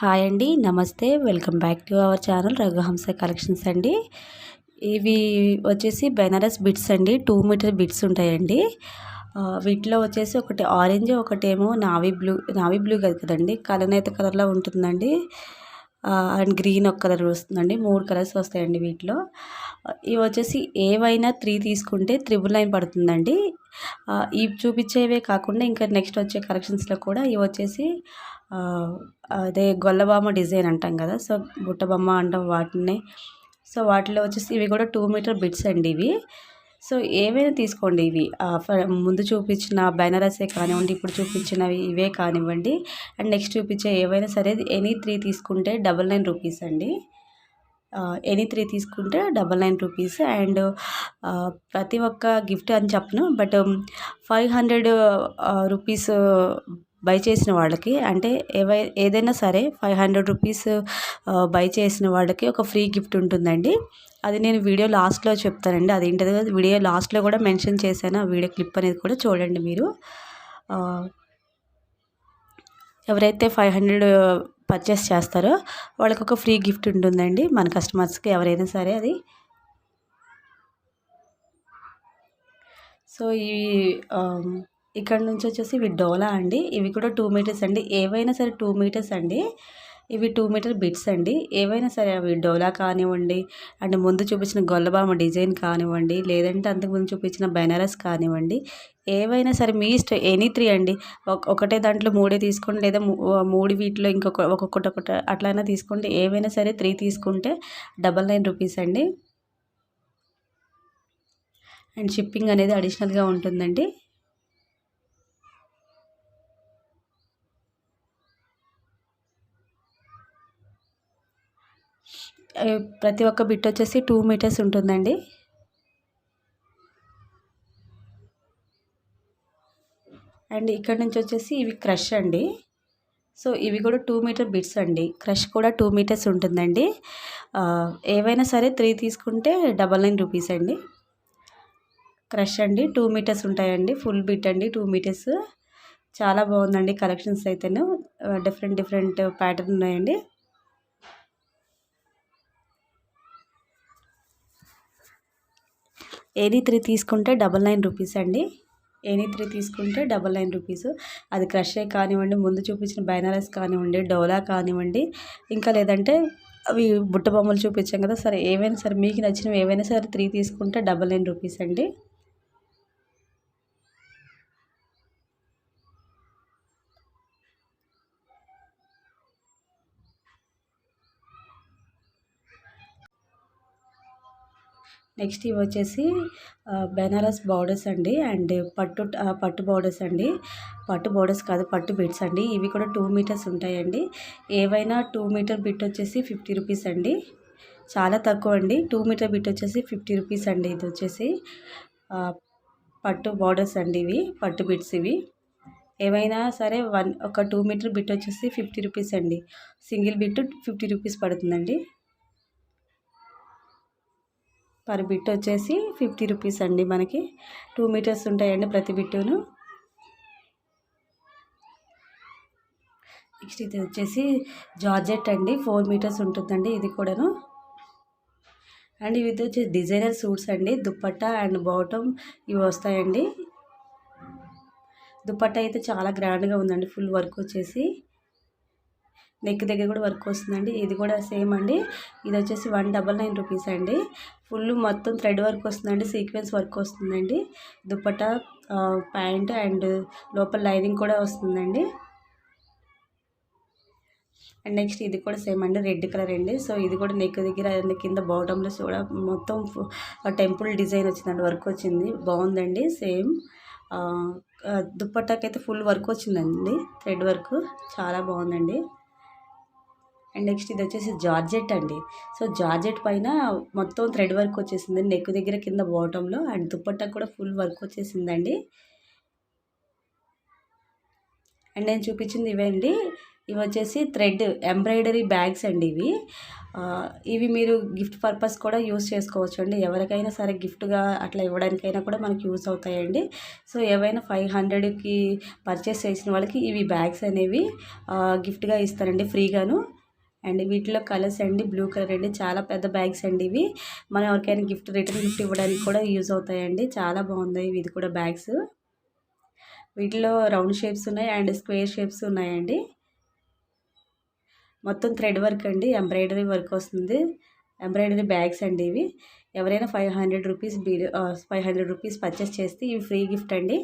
Hi అండి నమస్తే. Welcome back to our channel Raghuhamsa collections అండి. ఇవి వచ్చేసి బెనారస్ బిట్స్ అండి టూ మీటర్ బిట్స్ ఉంటాయండి. వీటిలో వచ్చేసి ఒకటి ఆరెంజ్ ఒకటేమో నావీ బ్లూ నావీ బ్లూ కదా కదండి. కలనేత కలర్లో ఉంటుందండి. అండ్ గ్రీన్ ఒక కలర్ వస్తుందండి. మూడు కలర్స్ వస్తాయండి వీటిలో. ఇవి వచ్చేసి ఏవైనా త్రీ తీసుకుంటే త్రిబుల్ నైన్ పడుతుందండి. ఇవి చూపించేవే కాకుండా ఇంకా నెక్స్ట్ వచ్చే కలెక్షన్స్లో కూడా ఇవి వచ్చేసి అదే గొల్లబామ డిజైన్ అంటాం కదా సో బుట్టబొమ్మ అంటాం వాటినే. సో వాటిలో వచ్చేసి ఇవి కూడా టూ మీటర్ బిట్స్ అండి ఇవి. సో ఏవైనా తీసుకోండి ఇవి. ముందు చూపించిన బెనారసే కానివ్వండి ఇప్పుడు చూపించినవి ఇవే కానివ్వండి. అండ్ నెక్స్ట్ చూపించే ఏవైనా సరే ఎనీ త్రీ తీసుకుంటే డబల్ నైన్ రూపీస్ అండి. ఎనీ త్రీ తీసుకుంటే డబల్ నైన్ రూపీస్. అండ్ ప్రతి ఒక్క గిఫ్ట్ అని చెప్పను but five hundred rupees buy చేసిన వాళ్ళకి. అంటే ఏవై ఏదైనా సరే ఫైవ్ హండ్రెడ్ రూపీస్ బై చేసిన వాళ్ళకి ఒక ఫ్రీ గిఫ్ట్ ఉంటుందండి. అది నేను వీడియో లాస్ట్లో చెప్తానండి. అదేంటది? వీడియో లాస్ట్లో కూడా మెన్షన్ చేశాను. ఆ వీడియో క్లిప్ అనేది కూడా చూడండి మీరు. ఎవరైతే ఫైవ్ హండ్రెడ్ పర్చేస్ చేస్తారో వాళ్ళకి ఒక ఫ్రీ గిఫ్ట్ ఉంటుందండి. మన కస్టమర్స్కి ఎవరైనా సరే అది. సో ఈ ఇక్కడ నుంచి వచ్చేసి ఇవి డోలా అండి. ఇవి కూడా టూ మీటర్స్ అండి. ఏవైనా సరే టూ మీటర్స్ అండి. ఇవి టూ మీటర్ బిట్స్ అండి. ఏవైనా సరే అవి డోలా కానివ్వండి అండ్ ముందు చూపించిన గొల్లబామ డిజైన్ కానివ్వండి లేదంటే అంతకుముందు చూపించిన బెనారస్ కానివ్వండి ఏవైనా సరే మీ ఇష్టం ఎనీ త్రీ అండి. ఒకటే దాంట్లో మూడే తీసుకోండి లేదా మూడు వీటిలో ఇంకొక ఒక్కొక్కటి ఒకటి అట్లయినా తీసుకోండి. ఏవైనా సరే త్రీ తీసుకుంటే డబల్ నైన్ రూపీస్ అండి. అండ్ షిప్పింగ్ అనేది అడిషనల్గా ఉంటుందండి. ప్రతి ఒక్క బిట్ వచ్చేసి టూ మీటర్స్ ఉంటుందండి. అండ్ ఇక్కడ నుంచి వచ్చేసి ఇవి క్రష్ అండి. సో ఇవి కూడా టూ మీటర్ బిట్స్ అండి. క్రష్ కూడా టూ మీటర్స్ ఉంటుందండి. ఏవైనా సరే త్రీ తీసుకుంటే డబల్ నైన్ రూపీస్ అండి. క్రష్ అండి టూ మీటర్స్ ఉంటాయండి. ఫుల్ బిట్ అండి టూ మీటర్స్. చాలా బాగుందండి కలెక్షన్స్ అయితేను. డిఫరెంట్ డిఫరెంట్ ప్యాటర్న్ ఉన్నాయండి. ఎనీ త్రీ తీసుకుంటే డబల్ నైన్ రూపీస్ అండి. ఎనీ త్రీ తీసుకుంటే డబల్ నైన్ రూపీస్. అది క్రషే కానివ్వండి ముందు చూపించిన బైనారస్ కానివ్వండి డోలా కానివ్వండి ఇంకా లేదంటే అవి బుట్ట బొమ్మలు చూపించాం కదా సరే ఏవైనా సరే మీకు నచ్చినవి ఏవైనా సరే త్రీ తీసుకుంటే డబల్ నైన్ రూపీస్ అండి. నెక్స్ట్ ఇవి వచ్చేసి బెనారస్ బార్డర్స్ అండి అండ్ పట్టు పట్టు బార్డర్స్ అండి. పట్టు బార్డర్స్ కాదు పట్టు బిట్స్ అండి. ఇవి కూడా టూ మీటర్స్ ఉంటాయండి. ఏవైనా టూ మీటర్ బిట్ వచ్చేసి ఫిఫ్టీ రూపీస్ అండి. చాలా తక్కువ అండి. టూ మీటర్ బిట్ వచ్చేసి ఫిఫ్టీ రూపీస్ అండి ఇది వచ్చేసి. పట్టు బార్డర్స్ అండి ఇవి పట్టు బిట్స్ ఇవి. ఏవైనా సరే వన్ ఒక టూ మీటర్ బిట్ వచ్చేసి ఫిఫ్టీ రూపీస్ అండి. సింగిల్ బిట్ ఫిఫ్టీ రూపీస్ పడుతుందండి. పర్ బిట్ వచ్చేసి ఫిఫ్టీ రూపీస్ అండి మనకి. టూ మీటర్స్ ఉంటాయండి ప్రతి బిట్టును. నెక్స్ట్ ఇది వచ్చేసి జార్జెట్ అండి. ఫోర్ మీటర్స్ ఉంటుందండి ఇది కూడాను. అండ్ ఇవి వచ్చేసి డిజైనర్ సూట్స్ అండి. దుప్పట్టా అండ్ బాటమ్ ఇవి వస్తాయండి. దుప్పట్టా అయితే చాలా గ్రాండ్గా ఉందండి. ఫుల్ వర్క్ వచ్చేసి. నెక్ దగ్గర కూడా వర్క్ వస్తుందండి. ఇది కూడా సేమ్ అండి. ఇది వచ్చేసి వన్ డబల్ నైన్ రూపీస్ అండి. ఫుల్ మొత్తం థ్రెడ్ వర్క్ వస్తుందండి. సీక్వెన్స్ వర్క్ వస్తుందండి. దుప్పటా ప్యాంట్ అండ్ లోపల లైనింగ్ కూడా వస్తుందండి. అండ్ నెక్స్ట్ ఇది కూడా సేమ్ అండి. రెడ్ కలర్ అండి. సో ఇది కూడా నెక్ దగ్గర కింద బాటంలో కూడా మొత్తం టెంపుల్ డిజైన్ వచ్చిందండి. వర్క్ వచ్చింది. బాగుందండి. సేమ్ దుప్పట్టాకైతే ఫుల్ వర్క్ వచ్చిందండి. థ్రెడ్ వర్క్ చాలా బాగుందండి. అండ్ నెక్స్ట్ ఇది వచ్చేసి జార్జెట్ అండి. సో జార్జెట్ పైన మొత్తం థ్రెడ్ వర్క్ వచ్చేసింది. నెక్ దగ్గర కింద బాటంలో అండ్ దుప్పట్టా కూడా ఫుల్ వర్క్ వచ్చేసిందండి. అండ్ నేను చూపించింది ఇవే అండి. ఇవి వచ్చేసి థ్రెడ్ ఎంబ్రాయిడరీ బ్యాగ్స్ అండి ఇవి. ఇవి మీరు గిఫ్ట్ పర్పస్ కూడా యూస్ చేసుకోవచ్చు అండి. ఎవరికైనా సరే గిఫ్ట్గా అట్లా ఇవ్వడానికైనా కూడా మనకి యూస్ అవుతాయండి. సో ఏవైనా ఫైవ్ హండ్రెడ్కి పర్చేస్ చేసిన వాళ్ళకి ఇవి బ్యాగ్స్ అనేవి గిఫ్ట్గా ఇస్తారండి ఫ్రీగాను అండ్ వీటిలో కలర్స్ అండి బ్లూ కలర్ అండి. చాలా పెద్ద బ్యాగ్స్ అండి ఇవి. మనం ఎవరికైనా గిఫ్ట్ రిటర్న్ గిఫ్ట్ ఇవ్వడానికి కూడా యూజ్ అవుతాయండి. చాలా బాగుంది ఇది కూడా బ్యాగ్స్. వీటిలో రౌండ్ షేప్స్ ఉన్నాయి అండ్ స్క్వేర్ షేప్స్ ఉన్నాయండి. మొత్తం థ్రెడ్ వర్క్ అండి. ఎంబ్రాయిడరీ వర్క్ వస్తుంది. ఎంబ్రాయిడరీ బ్యాగ్స్ అండి ఇవి. ఎవరైనా five hundred rupees bill five hundred rupees purchase చేస్తే ఇవి ఫ్రీ గిఫ్ట్ అండి.